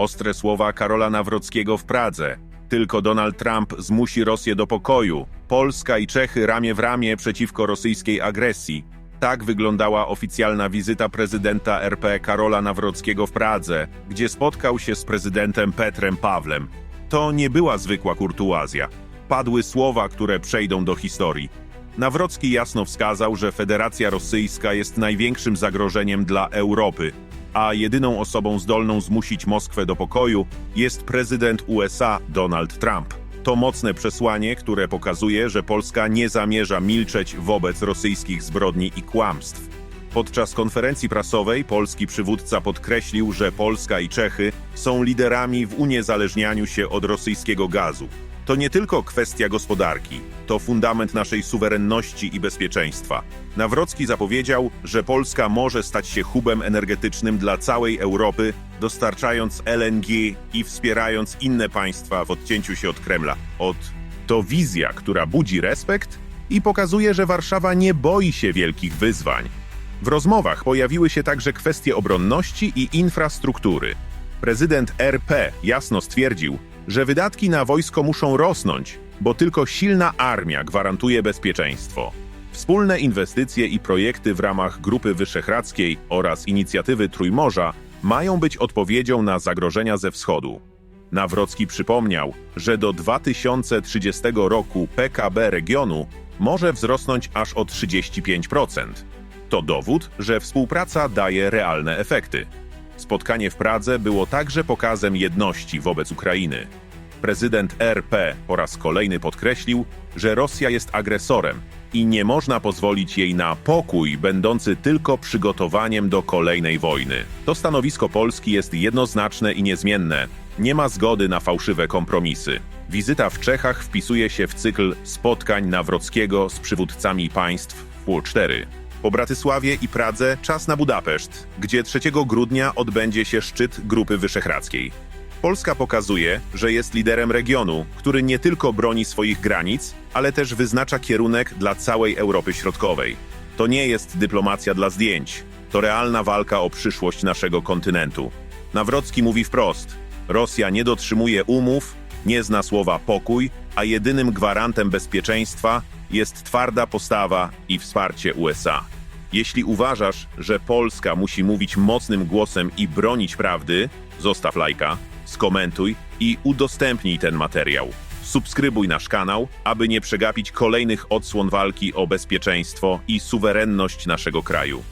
Ostre słowa Karola Nawrockiego w Pradze. Tylko Donald Trump zmusi Rosję do pokoju. Polska i Czechy ramię w ramię przeciwko rosyjskiej agresji. Tak wyglądała oficjalna wizyta prezydenta RP Karola Nawrockiego w Pradze, gdzie spotkał się z prezydentem Petrem Pawlem. To nie była zwykła kurtuazja. Padły słowa, które przejdą do historii. Nawrocki jasno wskazał, że Federacja Rosyjska jest największym zagrożeniem dla Europy, a jedyną osobą zdolną zmusić Moskwę do pokoju jest prezydent USA Donald Trump. To mocne przesłanie, które pokazuje, że Polska nie zamierza milczeć wobec rosyjskich zbrodni i kłamstw. Podczas konferencji prasowej polski przywódca podkreślił, że Polska i Czechy są liderami w uniezależnianiu się od rosyjskiego gazu. To nie tylko kwestia gospodarki, to fundament naszej suwerenności i bezpieczeństwa. Nawrocki zapowiedział, że Polska może stać się hubem energetycznym dla całej Europy, dostarczając LNG i wspierając inne państwa w odcięciu się od Kremla. Od to wizja, która budzi respekt i pokazuje, że Warszawa nie boi się wielkich wyzwań. W rozmowach pojawiły się także kwestie obronności i infrastruktury. Prezydent RP jasno stwierdził, że wydatki na wojsko muszą rosnąć, bo tylko silna armia gwarantuje bezpieczeństwo. Wspólne inwestycje i projekty w ramach Grupy Wyszehradzkiej oraz inicjatywy Trójmorza mają być odpowiedzią na zagrożenia ze wschodu. Nawrocki przypomniał, że do 2030 roku PKB regionu może wzrosnąć aż o 35%. To dowód, że współpraca daje realne efekty. Spotkanie w Pradze było także pokazem jedności wobec Ukrainy. Prezydent RP po raz kolejny podkreślił, że Rosja jest agresorem i nie można pozwolić jej na pokój, będący tylko przygotowaniem do kolejnej wojny. To stanowisko Polski jest jednoznaczne i niezmienne. Nie ma zgody na fałszywe kompromisy. Wizyta w Czechach wpisuje się w cykl spotkań Nawrockiego z przywódcami państw W4. Po Bratysławie i Pradze czas na Budapeszt, gdzie 3 grudnia odbędzie się szczyt Grupy Wyszehradzkiej. Polska pokazuje, że jest liderem regionu, który nie tylko broni swoich granic, ale też wyznacza kierunek dla całej Europy Środkowej. To nie jest dyplomacja dla zdjęć, to realna walka o przyszłość naszego kontynentu. Nawrocki mówi wprost: Rosja nie dotrzymuje umów, nie zna słowa pokój, a jedynym gwarantem bezpieczeństwa jest twarda postawa i wsparcie USA. Jeśli uważasz, że Polska musi mówić mocnym głosem i bronić prawdy, zostaw lajka, skomentuj i udostępnij ten materiał. Subskrybuj nasz kanał, aby nie przegapić kolejnych odsłon walki o bezpieczeństwo i suwerenność naszego kraju.